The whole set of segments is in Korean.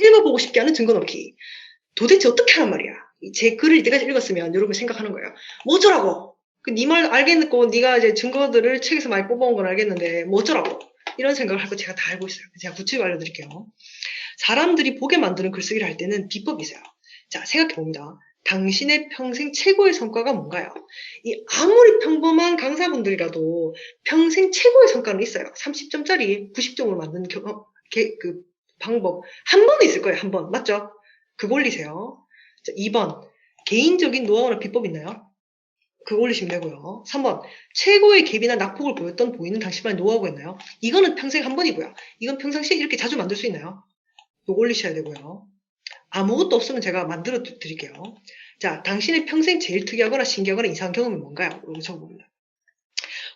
읽어보고 싶게 하는 증거 넣기. 도대체 어떻게 하란 말이야? 이제 글을 이때까지 읽었으면 여러분 생각하는 거예요. 뭐 어쩌라고? 그니말 알겠고 네가 이제 증거들을 책에서 많이 뽑아온 건 알겠는데 뭐 어쩌라고? 이런 생각을 할 거 제가 다 알고 있어요. 제가 구체적으로 알려드릴게요. 사람들이 보게 만드는 글쓰기를 할 때는 비법이 있어요. 자, 생각해 봅니다. 당신의 평생 최고의 성과가 뭔가요? 이 아무리 평범한 강사분들이라도 평생 최고의 성과는 있어요. 30점짜리 90점으로 만드는 겨- 어, 게- 그 방법 한 번은 있을 거예요. 한 번. 맞죠? 그거 올리세요. 자, 2번. 개인적인 노하우나 비법 있나요? 그거 올리시면 되고요. 3번. 최고의 갭이나 낙폭을 보였던 보이는 당신만의 노하우가 있나요? 이거는 평생 한 번이고요. 이건 평상시에 이렇게 자주 만들 수 있나요? 이거 올리셔야 되고요. 아무것도 없으면 제가 만들어 드- 드릴게요. 자, 당신의 평생 제일 특이하거나 신기하거나 이상한 경험이 뭔가요? 이거 적어봅니다.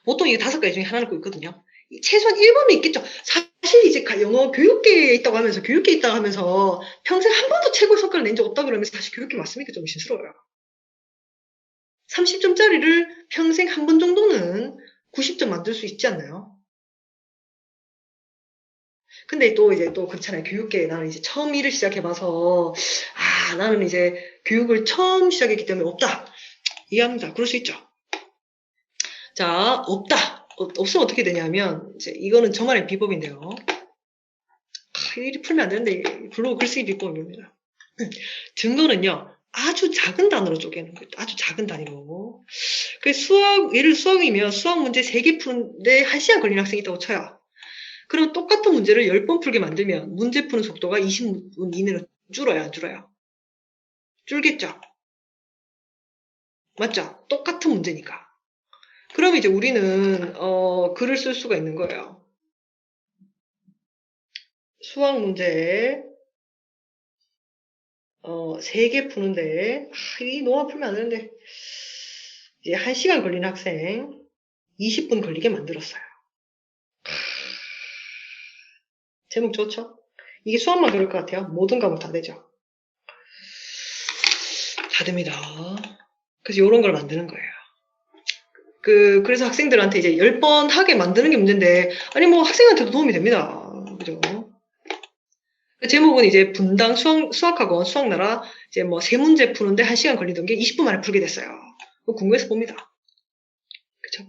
보통 이 다섯 가지 중에 하나는 꼭 있거든요. 이 최소한 1번은 있겠죠. 사실 이제 가- 영어 교육계에 있다고 하면서, 교육계에 있다고 하면서 평생 한 번도 최고의 성과를 낸 적 없다 그러면서 사실 교육계 맞습니까? 좀 의심스러워요. 30점짜리를 평생 한 번 정도는 90점 만들 수 있지 않나요? 근데 또 이제 또 그렇잖아요. 교육계 나는 이제 처음 일을 시작해봐서 아 나는 이제 교육을 처음 시작했기 때문에 없다. 이해합니다. 그럴 수 있죠. 자 없다. 어, 없으면 어떻게 되냐면 이제 이거는 저만의 비법인데요. 아, 일이 풀면 안 되는데 블로그 글쓰기 비법입니다. 증거는요. 아주 작은 단어로 쪼개는 거예요. 아주 작은 단위로. 그 수학, 예를 수학이면 수학 문제 3개 푸는데 1시간 걸리는 학생이 있다고 쳐요. 그럼 똑같은 문제를 10번 풀게 만들면 문제 푸는 속도가 20분 이내로 줄어요, 안 줄어요? 줄겠죠? 맞죠? 똑같은 문제니까. 그럼 이제 우리는, 어, 글을 쓸 수가 있는 거예요. 수학 문제, 어, 3개 푸는데, 아, 이 노화 풀면 안 되는데, 이제 1시간 걸린 학생, 20분 걸리게 만들었어요. 제목 좋죠? 이게 수학만 그럴 것 같아요. 모든 과목 다 되죠. 다 됩니다. 그래서 이런 걸 만드는 거예요. 그, 그래서 학생들한테 이제 10번 하게 만드는 게 문제인데, 아니, 뭐 학생한테도 도움이 됩니다. 그죠? 그 제목은 이제 분당 수학, 수학학원 수학나라 이제 뭐 세 문제 푸는데 1시간 걸리던 게 20분 만에 풀게 됐어요. 궁금해서 봅니다. 그죠?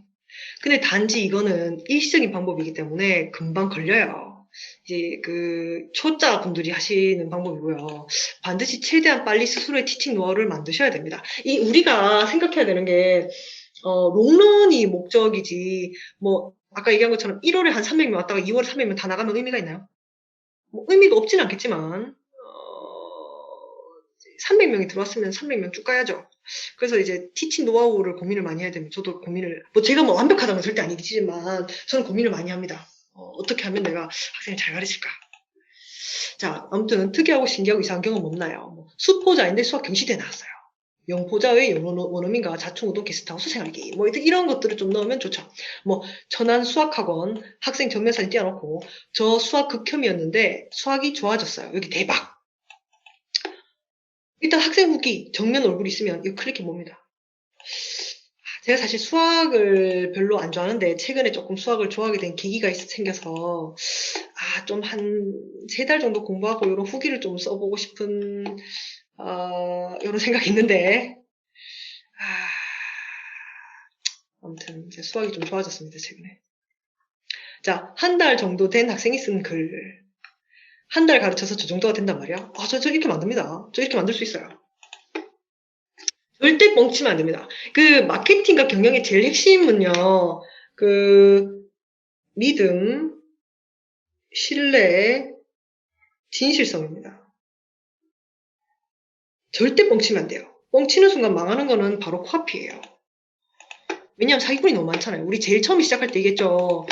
근데 단지 이거는 일시적인 방법이기 때문에 금방 걸려요. 이제 그 초짜 분들이 하시는 방법이고요. 반드시 최대한 빨리 스스로의 티칭 노하우를 만드셔야 됩니다. 이 우리가 생각해야 되는 게 어, 롱런이 목적이지 뭐 아까 얘기한 것처럼 1월에 한 300명 왔다가 2월에 300명 다 나가면 의미가 있나요? 뭐 의미가 없진 않겠지만 어, 300명이 들어왔으면 300명 쭉 가야죠. 그래서 이제 티칭 노하우를 고민을 많이 해야 됩니다. 저도 고민을 뭐 제가 뭐 완벽하다는 건 절대 아니겠지만 저는 고민을 많이 합니다. 어, 떻게 하면 내가 학생을 잘 가르칠까? 자, 아무튼 특이하고 신기하고 이상한 경험 없나요? 뭐, 수포자인데 수학 경시대 나왔어요. 영포자의 영어 원어민과 자충우동 게스트하우스 생활기 뭐 이런 것들을 좀 넣으면 좋죠. 뭐 천안 수학학원 학생 전면 사진 띄워놓고 저 수학 극혐이었는데 수학이 좋아졌어요. 여기 대박. 일단 학생 후기 정면 얼굴 있으면 이거 클릭해 봅니다. 제가 사실 수학을 별로 안 좋아하는데 최근에 조금 수학을 좋아하게 된 계기가 있- 생겨서 아 좀 한 세 달 정도 공부하고 이런 후기를 좀 써보고 싶은 어, 이런 생각이 있는데 아 아무튼 이제 수학이 좀 좋아졌습니다 최근에. 자 한 달 정도 된 학생이 쓴 글. 한 달 가르쳐서 저 정도가 된단 말이야? 아, 저, 저 이렇게 만듭니다. 저 이렇게 만들 수 있어요. 절대 뻥치면 안 됩니다. 그 마케팅과 경영의 제일 핵심은요, 그 믿음, 신뢰, 진실성입니다. 절대 뻥치면 안 돼요. 뻥치는 순간 망하는 거는 바로 코앞이에요. 왜냐하면 사기꾼이 너무 많잖아요. 우리 제일 처음 시작할 때 얘기했죠.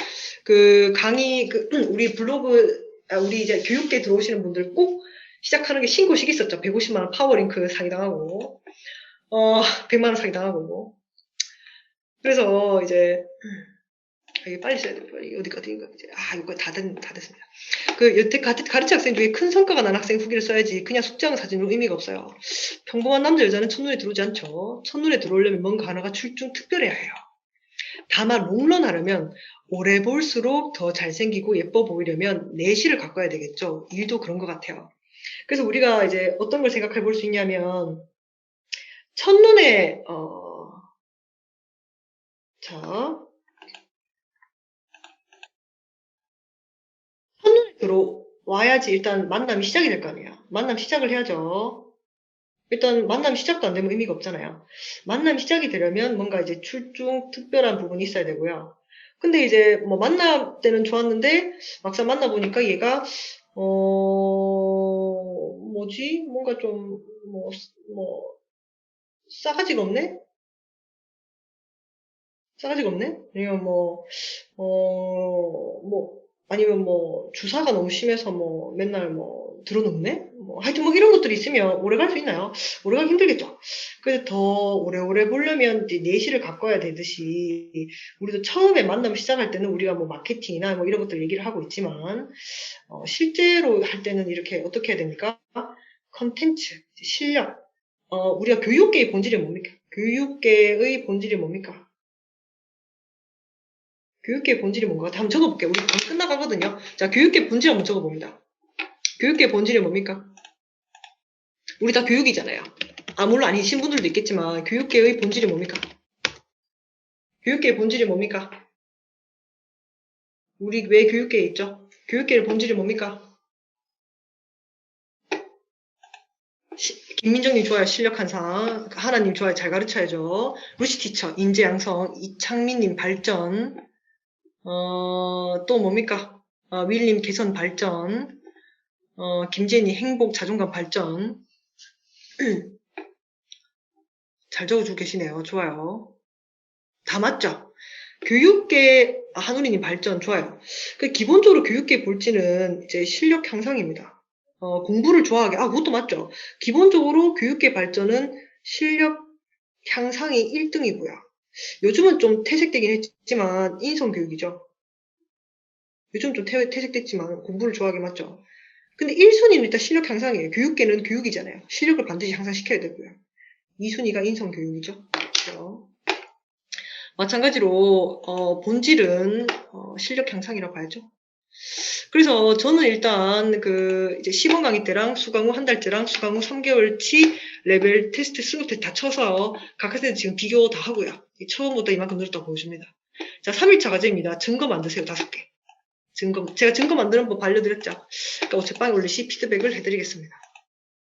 그 강의, 그 우리 블로그, 아, 우리 이제 교육계 들어오시는 분들 꼭 시작하는 게 신고식 있었죠. 150만 원 파워링크 사기당하고, 어, 100만 원 사기당하고. 그래서 이제, 아, 이게 빨리 써야 돼요. 이게 어디, 어디인가. 이제, 아, 이거 다, 됐, 다 됐습니다. 그 여태 가- 가르치 학생 중에 큰 성과가 난 학생 후기를 써야지 그냥 숙제한 사진으로 의미가 없어요. 평범한 남자 여자는 첫눈에 들어오지 않죠. 첫눈에 들어오려면 뭔가 하나가 출중 특별해야 해요. 다만 롱런 하려면 오래 볼수록 더 잘생기고 예뻐 보이려면 내실을 가꿔야 되겠죠. 일도 그런 것 같아요. 그래서 우리가 이제 어떤 걸 생각해 볼 수 있냐면, 첫눈에, 어, 자, 첫눈에 들어 와야지 일단 만남이 시작이 될 거 아니에요. 만남 시작을 해야죠. 일단 만남 시작도 안 되면 의미가 없잖아요. 만남 시작이 되려면 뭔가 이제 출중 특별한 부분이 있어야 되고요. 근데 이제 뭐 만날 때는 좋았는데 막상 만나보니까 얘가 어 뭐지 뭔가 좀 뭐 뭐 싸가지가 없네 싸가지가 없네 아니면 뭐어뭐 아니면 뭐 주사가 너무 심해서 뭐 맨날 뭐 들어눕네 뭐 하여튼 뭐 이런 것들이 있으면 오래 갈 수 있나요 오래 가기 힘들겠죠 그래서 더 오래오래 보려면 이제 내실을 가꿔야 되듯이 우리도 처음에 만남 시작할 때는 우리가 뭐 마케팅이나 뭐 이런 것들 얘기를 하고 있지만 어, 실제로 할 때는 이렇게 어떻게 해야 됩니까? 컨텐츠, 실력. 어, 우리가 교육계의 본질이 뭡니까? 교육계의 본질이 뭡니까? 교육계의 본질이 뭔가? 한번 적어볼게요. 우리 거의 끝나가거든요. 자, 교육계 본질 한번 적어봅니다. 교육계의 본질이 뭡니까? 우리 다 교육이잖아요. 아, 물론 아니신 분들도 있겠지만, 교육계의 본질이 뭡니까? 교육계의 본질이 뭡니까? 우리 왜 교육계에 있죠? 교육계의 본질이 뭡니까? 시- 김민정님 좋아요. 실력 한상. 하나님 좋아요. 잘 가르쳐야죠. 루시 티처, 인재 양성, 이창민님 발전. 어, 또 뭡니까? 어, 윌님 개선 발전. 어, 김재니 행복 자존감 발전. 잘 적어주고 계시네요. 좋아요. 다 맞죠? 교육계, 아, 한우리님 발전 좋아요. 그 기본적으로 교육계 볼지는 이제 실력 향상입니다. 어, 공부를 좋아하게, 아, 그것도 맞죠. 기본적으로 교육계 발전은 실력 향상이 1등이고요. 요즘은 좀 퇴색되긴 했지만, 인성 교육이죠. 요즘 좀 퇴, 퇴색됐지만, 공부를 좋아하게 맞죠. 근데 1순위는 일단 실력 향상이에요. 교육계는 교육이잖아요. 실력을 반드시 향상시켜야 되고요. 2순위가 인성 교육이죠. 그렇죠? 마찬가지로 어, 본질은 어, 실력 향상이라고 봐야죠. 그래서 저는 일단 그 이제 시범 강의 때랑 수강 후 한 달째랑 수강 후 3개월치 레벨 테스트 수급 테스트 다 쳐서 각 학생 지금 비교 다 하고요. 이 처음부터 이만큼 늘었다고 보여줍니다. 자, 3일차 과제입니다. 증거 만드세요. 다섯 개. 증거 제가 증거 만드는 법 알려드렸죠. 그러니까 어젯밤에 올리시 피드백을 해드리겠습니다.